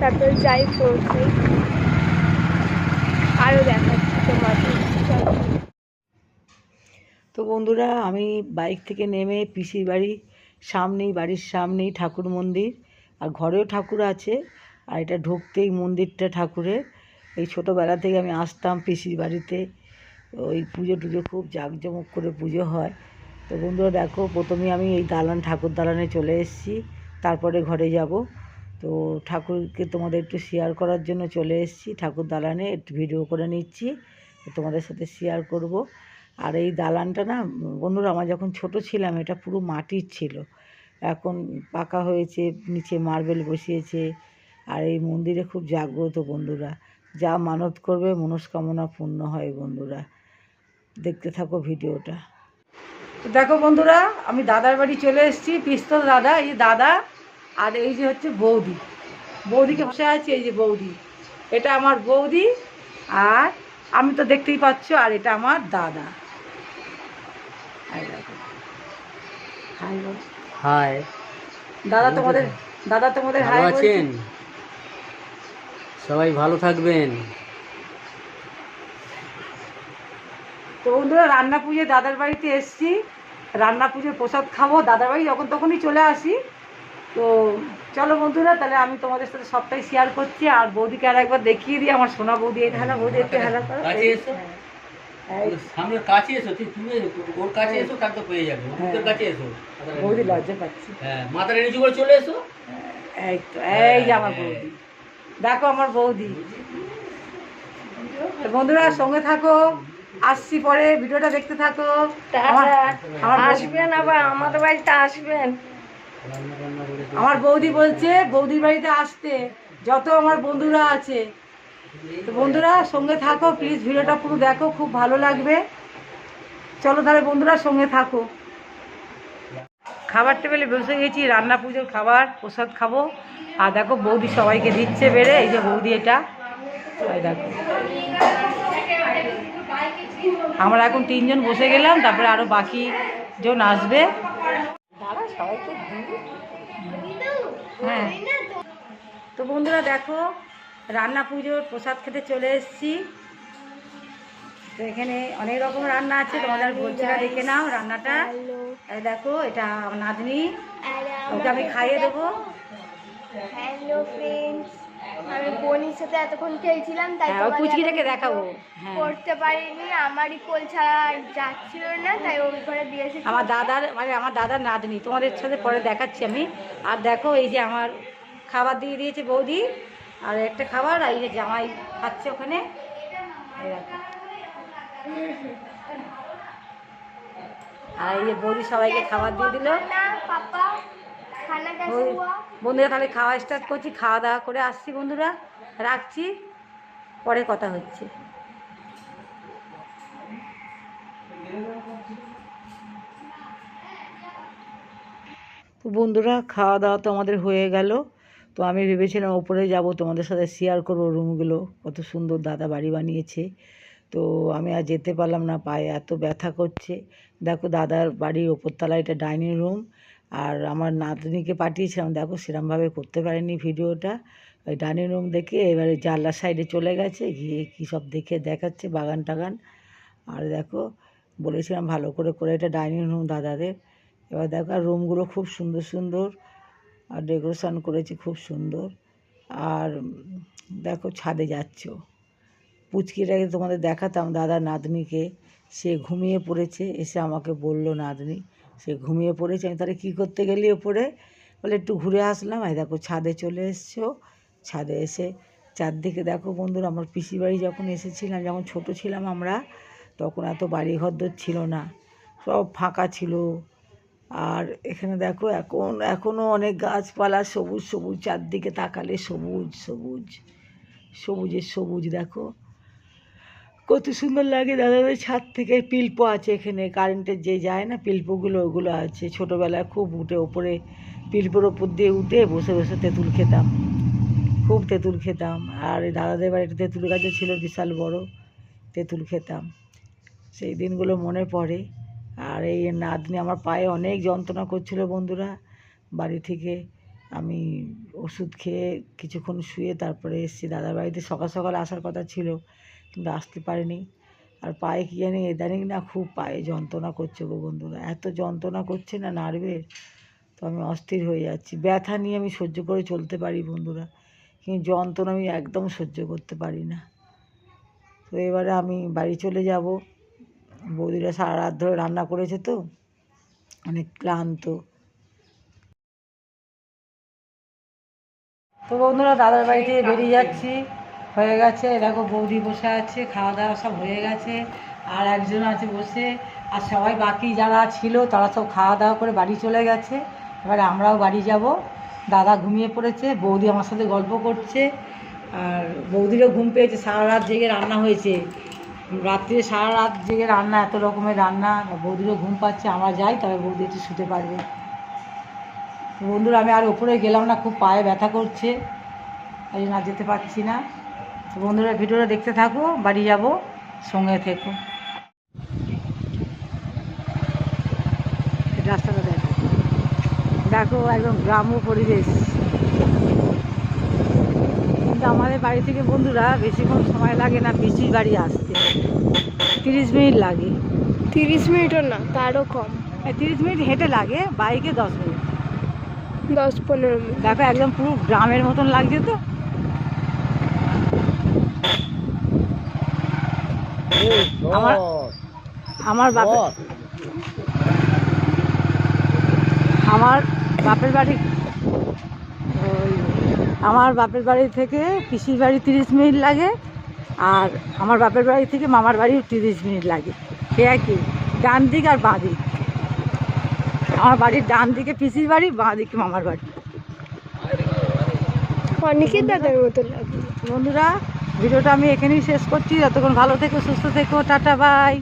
তারপর যাই পড়ছে আরও দেখাচ্ছি। তো বন্ধুরা, আমি বাইক থেকে নেমে পিসির বাড়ি, সামনেই, বাড়ির সামনেই ঠাকুর মন্দির। আর ঘরেও ঠাকুর আছে, আর এটা ঢুকতেই মন্দিরটা ঠাকুরের। এই ছোটোবেলা থেকে আমি আসতাম পিসির বাড়িতে। ওই পুজো টুজো খুব জাঁকজমক করে পুজো হয়। তো বন্ধুরা, দেখো, প্রথমে আমি এই দালান, ঠাকুর দালানে চলে এসেছি। তারপরে ঘরে যাব। তো ঠাকুরকে তোমাদের একটু শেয়ার করার জন্য চলে এসেছি। ঠাকুর দালানে একটু ভিডিও করে নিচ্ছি। তোমাদের সাথে শেয়ার করব। আর এই দালানটা না, বন্ধুরা আমার যখন ছোট ছিলাম, এটা পুরো মাটির ছিল। এখন পাকা হয়েছে, নিচে মার্বেল বসিয়েছে। আর এই মন্দিরে খুব জাগ্রত বন্ধুরা। যা মানত করবে, মনস্কামনা পূর্ণ হয় বন্ধুরা। দেখতে থাকো ভিডিওটা। দেখো বন্ধুরা, আমি দাদার বাড়ি চলে এসেছি, পিস্তল দাদা, এই দাদা আর এই যে হচ্ছে বৌদি। বৌদিকে বসে আছে, এই যে বৌদি। এটা আমার বৌদি আর আমি তো দেখতেই পাচ্ছ আর এটা আমার দাদা। হাই দাদা তোমাদের দাদা তোমাদের হাই আছেন? সবাই ভালো থাকবেন। তো বন্ধুরা রান্না পুজো দাদার বাড়িতে এসছি। রান্না পুজোর প্রসাদ খাব। দাদার বাড়ি যখন তখনই চলে আসি। চলো বন্ধুরা তাহলে আমি তোমাদের সাথে সবটাই শেয়ার করছি। আর বৌদিকে আর একবার দেখিয়ে দিই আমার সোনা বৌদি এটা হেলা বৌদি একটু হেলা করো। কাছে এসো। হ্যাঁ, সামনে কাছে এসো তুই তুমি ওর কাছে এসো তার তো পেয়ে যাবে। মুখের কাছে এসো। বৌদি লজ্জা পাচ্ছি। হ্যাঁ মাথাটা নিচু করে চলে এসো। এই তো এই যে আমার বৌদি। দেখো আমার বৌদি। বন্ধুরা সঙ্গে থাকো। আসছি পরে ভিডিওটা দেখতে থাকো। আসবেন আবার আমাদের বাড়িতে আসবেন। আমার বৌদি বলছে, বৌদির বাড়িতে আসতে, যত আমার বন্ধুরা আছে। তো বন্ধুরা, সঙ্গে থাকো প্লিজ ভিডিওটা পুরো দেখো, খুব ভালো লাগবে। চলো তাহলে বন্ধুরা, সঙ্গে থাকো। খাবার টেবিলে বসে গেছি, রান্না পুজোর খাবার, প্রসাদ খাব। আর দেখো, বৌদি সবাইকে দিচ্ছে বেড়ে, এই যে বৌদি এটা। দেখো। আমরা এখন তিনজন বসে গেলাম, তারপরে আরও বাকি জন আসবে। হ্যাঁ। তো বন্ধুরা দেখো রান্না পুজোর প্রসাদ খেতে চলে এসছি। তো এখানে অনেক রকম রান্না আছে তোমাদের বলছিলাম দেখে নাও রান্নাটা। দেখো এটা নাতনি ওকে আমি খাইয়ে দেবো। Hello friends. আমি বনির সাথে এতক্ষণ খেলছিলাম তাই হ্যাঁ, ও পুচকিটাকে দেখাবো। করতে হ্যাঁ। পারিনি আমারই কোল ছাড়া আর যাচ্ছিল না তাই ওই ঘরে দিয়ে আমার দাদার মানে আমার দাদার নাতনি তোমাদের সাথে পরে দেখাচ্ছি আমি। আর দেখো এই যে আমার খাবার দিয়ে দিয়েছে বৌদি আর একটা খাবার আর এই যে জামাই খাচ্ছে ওখানে। আর এই যে বৌদি সবাইকে খাবার দিয়ে দিল। পাপা বন্ধুরা তাহলে খাওয়া স্টার্ট করছি। খাওয়া দাওয়া করে আসছি বন্ধুরা। রাখছি। পরে কথা হচ্ছে। তো বন্ধুরা খাওয়া দাওয়া তো আমাদের হয়ে গেল। তো আমি ভেবেছিলাম ওপরে যাব তোমাদের সাথে শেয়ার করব রুমগুলো কত সুন্দর দাদা বাড়ি বানিয়েছে। তো আমি আর যেতে পারলাম না পায়ে এত ব্যথা করছে। দেখো দাদার বাড়ির ওপরতলায় এটা ডাইনিং রুম আর আমার নাতনিকে পাঠিয়েছিলাম, দেখো সেরমভাবে করতে পারেনি ভিডিওটা। ওই ডাইনিং রুম দেখে এবারে জানলার সাইডে চলে গেছে, গিয়ে কী সব দেখে দেখাচ্ছে বাগান টাগান। আর দেখো, বলেছিলাম ভালো করে করে এটা ডাইনিং রুম দাদাদের। এবার দেখো, আর রুমগুলো খুব সুন্দর সুন্দর, আর ডেকোরেশন করেছে খুব সুন্দর। আর দেখো ছাদে যাচ্ছ। পুচকিটাকে তোমাদের দেখাতাম দাদা নাতনিকে, সে ঘুমিয়ে পড়েছে, এসে আমাকে বলল, নাতনি সে ঘুমিয়ে পড়েছে, আমি তাহলে কী করতে গেলি ওপরে? বলে, একটু ঘুরে আসলাম। এই দেখো, ছাদে চলে এসছো। ছাদে এসে চারদিকে দেখো বন্ধুরা, আমার পিসি বাড়ি যখন এসেছিলাম, যখন ছোট ছিলাম আমরা, তখন এত বাড়ি ঘরদোর ছিল না, সব ফাঁকা ছিল। আর এখানে দেখো, এখন এখনও অনেক গাছপালা, সবুজ সবুজ, চারদিকে তাকালে সবুজ সবুজ, সবুজের সবুজ, দেখো। কত সুন্দর লাগে দাদাদের ছাদ থেকে পিল্পো আছে এখানে, কারেন্টের যে যায় না পিল্পোগুলো, ওগুলো আছে। ছোটোবেলায় খুব উঠে ওপরে পিল্পোর ওপর দিয়ে উঠে বসে বসে তেঁতুল খেতাম, খুব তেঁতুল খেতাম। আর দাদাদের বাড়িতে তেঁতুল গাছও ছিল, বিশাল বড়, তেঁতুল খেতাম। সেই দিনগুলো মনে পড়ে। আর এই নাতনি আমার পায়ে অনেক যন্ত্রণা করছিল বন্ধুরা। বাড়ি থেকে আমি ওষুধ খেয়ে কিছুক্ষণ শুয়ে তারপরে এসেছি। দাদার বাড়িতে সকাল সকাল আসার কথা ছিল। কিন্তু আসতে পারিনি। আর পায়ে কি জানি ইদানিং না খুব পায়ে যন্ত্রণা করছে গো বন্ধুরা। এত যন্ত্রণা করছে না নার্ভের, তো আমি অস্থির হয়ে যাচ্ছি। ব্যথা নিয়ে আমি সহ্য করে চলতে পারি বন্ধুরা। কিন্তু যন্ত্রণা আমি একদম সহ্য করতে পারি না। তো এবারে আমি বাড়ি চলে যাব। বৌদিরা সারা রাত ধরে রান্না করেছে তো, অনেক ক্লান্ত। তো বন্ধুরা, দাদার বাড়ি থেকে বেরিয়ে যাচ্ছি। হয়ে গেছে। দেখো বৌদি বসে আছে খাওয়া দাওয়া সব হয়ে গেছে, আর একজন আছে বসে। আর সবাই বাকি যারা ছিল, তারা সব খাওয়া দাওয়া করে বাড়ি চলে গেছে। এবারে আমরাও বাড়ি যাব। দাদা ঘুমিয়ে পড়েছে, বৌদি আমার সাথে গল্প করছে। আর বৌদিরও ঘুম পেয়েছে, সারা রাত জেগে রান্না হয়েছে। রাত্রে সারা রাত জেগে রান্না, এত রকমের রান্না। বৌদিরও ঘুম পাচ্ছে, আমরা যাই, তবে বৌদি একটু শুতে পারবে। বন্ধুরা, আমি আর ওপরে গেলাম না, খুব পায়ে ব্যথা করছে। তাই জন্য আর যেতে পারছি না। তো বন্ধুরা ভিডিওটা দেখতে থাকো বাড়ি যাব সঙ্গে থেকো। রাস্তাটা দেখো। দেখো একদম গ্রাম্য পরিবেশ। কিন্তু আমাদের বাড়ি থেকে বন্ধুরা বেশিক্ষণ সময় লাগে না পিসির বাড়ি আসতে। তিরিশ মিনিট লাগে। তিরিশ মিনিটও না তারও কম। তিরিশ মিনিট হেঁটে লাগে বাইকে দশ মিনিট। দশ পনেরো মিনিট। দেখো একদম পুরো গ্রামের মতন লাগছে তো। আমার আমার বাপের আমার বাপের বাড়ি ওই আমার বাপের বাড়ি থেকে পিসির বাড়ি তিরিশ মিনিট লাগে আর আমার বাপের বাড়ি থেকে মামার বাড়ি তিরিশ মিনিট লাগে। সে একই ডান দিক আর বাঁ দিক। আমার বাড়ির ডান দিকে পিসির বাড়ি বাঁ দিকে মামার বাড়ি। অনেকেই দাদার মতো লাগে। বন্ধুরা ভিডিওটা আমি এখানেই শেষ করছি। যতক্ষণ ভালো থেকো সুস্থ থেকো টাটা বাই